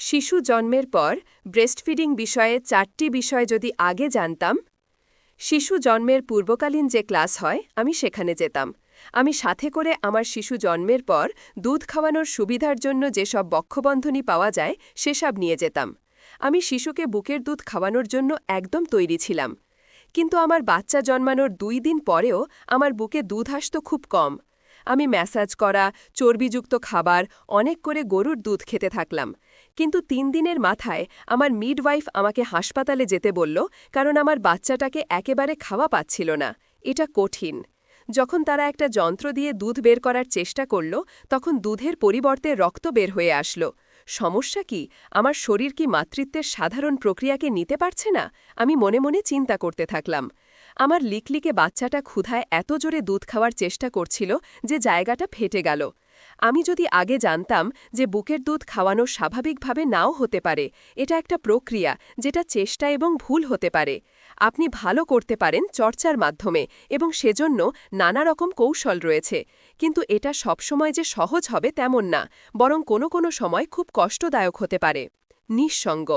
শিশু জন্মের পর ব্রেস্টফিডিং বিষয়ে চারটি বিষয় যদি আগে জানতাম, শিশু জন্মের পূর্বকালীন যে ক্লাস হয়, আমি সেখানে যেতাম। আমি সাথে করে আমার শিশু জন্মের পর দুধ খাওয়ানোর সুবিধার জন্য যেসব বক্ষবন্ধনী পাওয়া যায়, সেসব নিয়ে যেতাম। আমি শিশুকে বুকের দুধ খাওয়ানোর জন্য একদম তৈরি ছিলাম। কিন্তু আমার বাচ্চা জন্মানোর দুই দিন পরেও আমার বুকে দুধ আসত খুব কম। আমি ম্যাসাজ করা, চর্বিযুক্ত খাবার, অনেক করে গরুর দুধ খেতে থাকলাম। কিন্তু তিন দিনের মাথায় আমার মিডওয়াইফ আমাকে হাসপাতালে যেতে বলল, কারণ আমার বাচ্চাটাকে একেবারে খাওয়া পাচ্ছিল না। এটা কঠিন। যখন তারা একটা যন্ত্র দিয়ে দুধ বের করার চেষ্টা করল, তখন দুধের পরিবর্তে রক্ত বের হয়ে আসলো। সমস্যা কি? আমার শরীর কি মাতৃত্বের সাধারণ প্রক্রিয়াকে নিতে পারছে না? আমি মনে মনে চিন্তা করতে থাকলাম। আমার লিকলিকে বাচ্চাটা ক্ষুধায় এত জোরে দুধ খাওয়ার চেষ্টা করছিল যে জায়গাটা ফেটে গেল। আমি যদি আগে জানতাম যে বুকের দুধ খাওয়ানো স্বাভাবিকভাবে নাও হতে পারে, এটা একটা প্রক্রিয়া যেটা চেষ্টা এবং ভুল হতে পারে। আপনি ভালো করতে পারেন চর্চার মাধ্যমে এবং সেজন্য নানা রকম কৌশল রয়েছে, কিন্তু এটা সবসময় যে সহজ হবে তেমন না, বরং কোনো কোনো সময় খুব কষ্টদায়ক হতে পারে। নিঃসঙ্গ।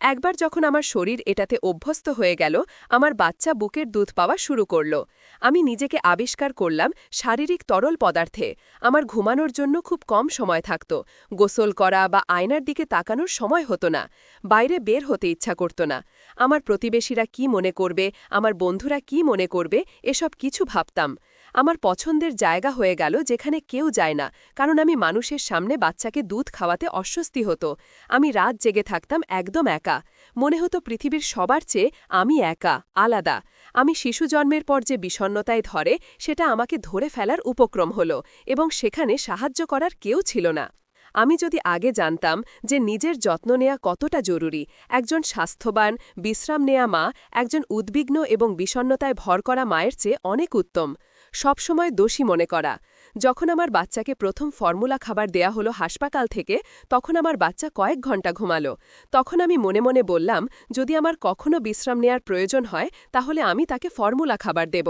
একবার যখন আমার শরীর এটাতে অভ্যস্ত হয়ে গেল, আমার বাচ্চা বুকের দুধ পাওয়া শুরু করল। আমি নিজেকে আবিষ্কার করলাম শারীরিক তরল পদার্থে। আমার ঘুমানোর জন্য খুব কম সময় থাকত। গোসল করা বা আয়নার দিকে তাকানোর সময় হতো না। বাইরে বের হতে ইচ্ছা করত না। আমার প্রতিবেশীরা কি মনে করবে? আমার বন্ধুরা কি মনে করবে? এসব কিছু ভাবতাম। আমার পছন্দের জায়গা হয়ে গেল যেখানে কেউ যায় না, কারণ আমি মানুষের সামনে বাচ্চাকে দুধ খাওয়াতে অস্বস্তি হতো। আমি রাত জেগে থাকতাম একদম একা। মনে হতো পৃথিবীর সবার চেয়ে আমি একা, আলাদা। আমি শিশু জন্মের পর যে বিষণ্নতায় ধরে, সেটা আমাকে ধরে ফেলার উপক্রম হল এবং সেখানে সাহায্য করার কেউ ছিল না। আমি যদি আগে জানতাম যে নিজের যত্ন নেয়া কতটা জরুরি, একজন স্বাস্থ্যবান, বিশ্রাম নেয়া মা, একজন উদ্বিগ্ন এবং বিষণ্নতায় ভর করা মায়ের চেয়ে অনেক উত্তম। সবসময় দোষী মনে করা। যখন আমার বাচ্চাকে প্রথম ফর্মুলা খাবার দেয়া হলো হাসপাতাল থেকে, তখন আমার বাচ্চা কয়েক ঘণ্টা ঘুমালো। তখন আমি মনে মনে বললাম, যদি আমার কখনো বিশ্রাম নেয়ার প্রয়োজন হয়, তাহলে আমি তাকে ফর্মুলা খাবার দেব।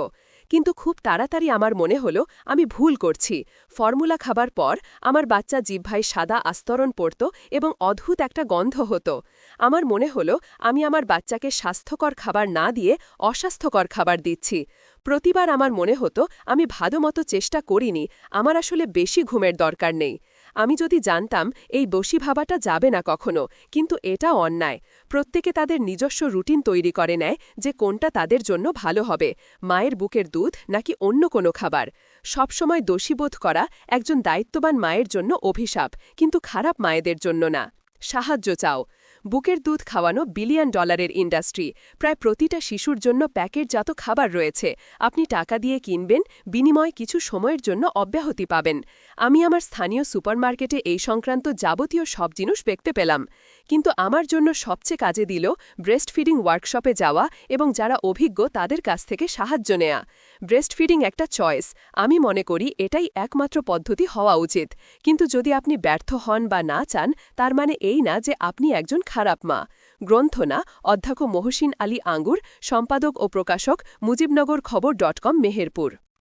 কিন্তু খুব তাড়াতাড়ি আমার মনে হলো, আমি ভুল করছি। ফর্মুলা খাবার পর আমার বাচ্চা জিভ্ভাই সাদা আস্তরণ পড়ত এবং অদ্ভুত একটা গন্ধ হতো। আমার মনে হলো, আমি আমার বাচ্চাকে স্বাস্থ্যকর খাবার না দিয়ে অস্বাস্থ্যকর খাবার দিচ্ছি। প্রতিবার আমার মনে হতো, আমি ভাদমতো চেষ্টা করিনি, আমার আসলে বেশি ঘুমের দরকার নেই। আমি যদি জানতাম এই দোষী ভাবাটা যাবে না কখনো, কিন্তু এটা অন্যায়। প্রত্যেকে তাদের নিজস্ব রুটিন তৈরি করে নেয় যে কোনটা তাদের জন্য ভালো হবে, মায়ের বুকের দুধ নাকি অন্য কোনো খাবার। সবসময় দোষীবোধ করা একজন দায়িত্ববান মায়ের জন্য অভিশাপ, কিন্তু খারাপ মায়েদের জন্য না। সাহায্য চাও। বুকের দুধ খাওয়ানো বিলিয়ন ডলারের ইন্ডাস্ট্রি। প্রায় প্রতিটা শিশুর জন্য প্যাকেটজাত খাবার রয়েছে। আপনি টাকা দিয়ে কিনবেন, বিনিময়ে কিছু সময়ের জন্য অব্যাহতি পাবেন। আমি আমার স্থানীয় সুপারমার্কেটে এই সংক্রান্ত যাবতীয় সব জিনিস দেখতে পেলাম। কিন্তু আমার জন্য সবচেয়ে কাজে দিল ব্রেস্ট ফিডিং ওয়ার্কশপে যাওয়া এবং যারা অভিজ্ঞ তাদের কাছ থেকে সাহায্য নেয়া। ব্রেস্ট ফিডিং একটা চয়েস আমি মনে করি এটাই একমাত্র পদ্ধতি হওয়া উচিত। কিন্তু যদি আপনি ব্যর্থ হন বা না চান, তার মানে এই না যে আপনি একজন খারাপ মা। গ্রন্থনা অধ্যক্ষ মহসিন আলী আঙ্গুর, সম্পাদক ও প্রকাশক মুজিবনগর খবর ডট কম, মেহেরপুর।